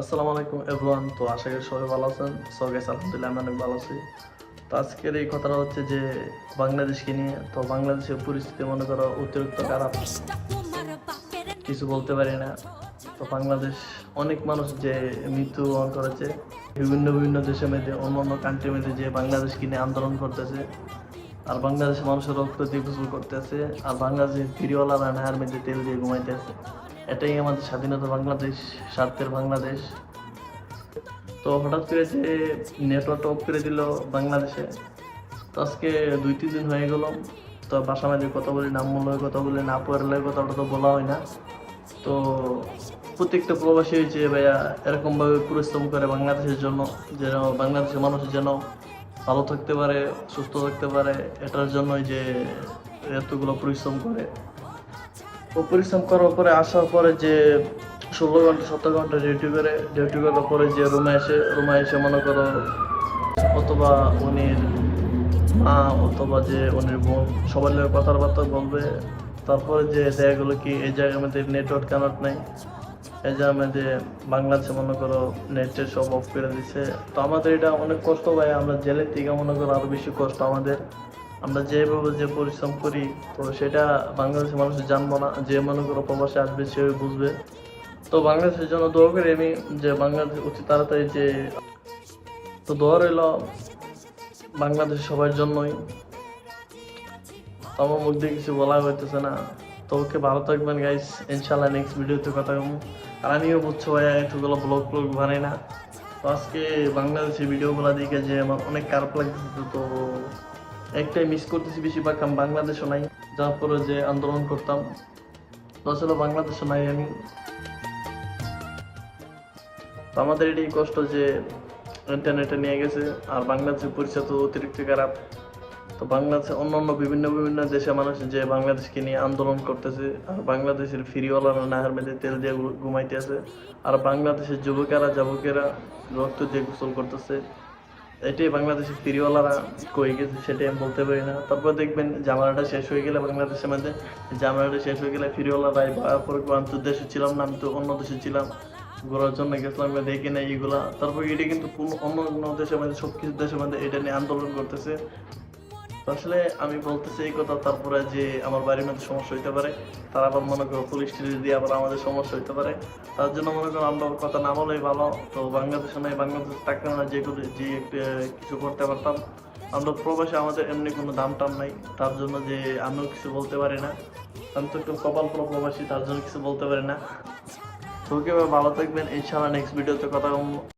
আসসালামু আলাইকুম এভরিওয়ান তো আশা করি সবাই ভালো আছেন। সো গাইস আলহামদুলিল্লাহ, আমি অনেক ভালো আছি। তো আজকের এই কথাটা হচ্ছে যে, বাংলাদেশকে নিয়ে, তো বাংলাদেশের পরিস্থিতি মনে করো অতিরিক্ত খারাপ। কিছু বলতে পারি না। তো বাংলাদেশ অনেক মানুষ যে মৃত্যুবরণ করেছে। বিভিন্ন বিভিন্ন দেশের মধ্যে অন্য অন্য কান্ট্রির মধ্যে যে বাংলাদেশকে নিয়ে আন্দোলন করতেছে। আর বাংলাদেশের মানুষের রক্ত দিয়ে গোসল করতেছে। আর বাংলাদেশের ফিরিওয়ালারা নাহার মধ্যে তেল দিয়ে ঘুমাইতেছে। এটাই আমাদের স্বাধীনতা বাংলাদেশ, স্বার্থের বাংলাদেশ। তো হঠাৎ করে যে নেটওয়ার্ক অফ করে দিল বাংলাদেশে, তো আজকে দুই তিন দিন হয়ে গেল। তো বাসা মাঝে কথা বলি, নাম মূল্য কথা বলি, না পড়লে কথাটা তো বলা হয় না। তো প্রত্যেকটা প্রবাসী হয়েছে ভাইয়া, এরকমভাবে পরিশ্রম করে বাংলাদেশের জন্য, যেন বাংলাদেশের মানুষ যেন ভালো থাকতে পারে, সুস্থ থাকতে পারে, এটার জন্যই যে এতগুলো পরিশ্রম করে। পরিশ্রম করার পরে আসার পরে যে ষোলো ঘণ্টা, সতেরো ঘণ্টা ডিউটি করে ডিউটি করার পরে যে রুমে এসে রুমে এসে মনে করো অথবা উনির মা অথবা যে উনির বোন সবার লোক কথাবার্তা বলবে। তারপরে যে দেখা গেলো কি এই জায়গার মধ্যে নেটওয়ার্ক কানেক্ট নাই। এই জায়গার মধ্যে বাংলাদেশে মনে করো নেটের সব অফ করে দিছে। তো আমাদের এটা অনেক কষ্ট ভাই, আমরা জেলের থেকে মনে করো আরও বেশি কষ্ট আমাদের। আমরা যেভাবে যে পরিশ্রম করি, তো সেটা বাংলাদেশের মানুষ জানব না। যে মনে করো প্রবাসে আসবে, সে বুঝবে। তো বাংলাদেশের জন্য দোয়া করি আমি যে বাংলাদেশ অতি তাড়াতাড়ি যে তো দোয়া রইল বাংলাদেশ সবার জন্যই। আমার মুখ দিয়ে কিছু বলা হইতেছে না। তো ওকে ভালো থাকবেন গাইস ইনশাল্লাহ নেক্সট ভিডিওতে কথা বলব। আর আমিও বুঝছ ভাই একটুগুলো ব্লগ ব্লগ বানাই না। তো আজকে বাংলাদেশের ভিডিওগুলো দেখে যে আমার অনেক খারাপ লাগতেছে, তো একটাই মিস করতেছি বেশিরভাগ আমি বাংলাদেশও নাই, যার পরে যে আন্দোলন করতাম। তো আসলে বাংলাদেশও নাই আমি। আমাদের এটাই কষ্ট যে ইন্টারনেটে নিয়ে গেছে, আর বাংলাদেশের পরিচয় তো অতিরিক্ত খারাপ। তো বাংলাদেশে অন্যান্য বিভিন্ন বিভিন্ন দেশের মানুষ যে বাংলাদেশকে নিয়ে আন্দোলন করতেছে, আর বাংলাদেশের ফিরিওয়ালারা নাহার মেঝে তেল দিয়ে ঘু- ঘুমাইতেছে, আর বাংলাদেশের যুবকেরা, যাবকেরা রক্ত দিয়ে গোসল করতেছে। এটাই বাংলাদেশের ফিরিওয়ালারা কই গেছে সেটাই আমি বলতে পারি না। তারপর দেখবেন জামানাটা শেষ হয়ে গেলে বাংলাদেশের মধ্যে, জামানাটা শেষ হয়ে গেলে ফিরিওয়ালারাই আমি তো দেশে ছিলাম না, আমি তো অন্য দেশে ছিলাম, ঘোরার জন্য গেছিলাম দেখি না এইগুলা তারপর এটা কিন্তু কোন- অন্য অন্য দেশের মধ্যে সব কিছু দেশের মধ্যে এটা নিয়ে আন্দোলন করতেছে। আসলে আমি বলতেছি এই কথা তারপরে যে আমার বাড়ির মধ্যে সমস্যা হইতে পারে, তারা আবার মনে করো পুলিশ টুলিশ দিয়ে আবার আমাদের সমস্যা হইতে পারে। তার জন্য মনে করো আমরা কথা না বলেই ভালো। তো বাংলাদেশে নাই বাংলাদেশ থাকতে না যে যে কিছু করতে পারতাম। আমরা প্রবাসে আমাদের এমনি কোনো দাম টাম নাই, তার জন্য যে আমিও কিছু বলতে পারি না। আমি তো একটু কপাল পুরো প্রবাসী, তার জন্য কিছু বলতে পারি না। তো ওকে ভালো থাকবেন, ইনশাআল্লাহ নেক্সট ভিডিওতে কথা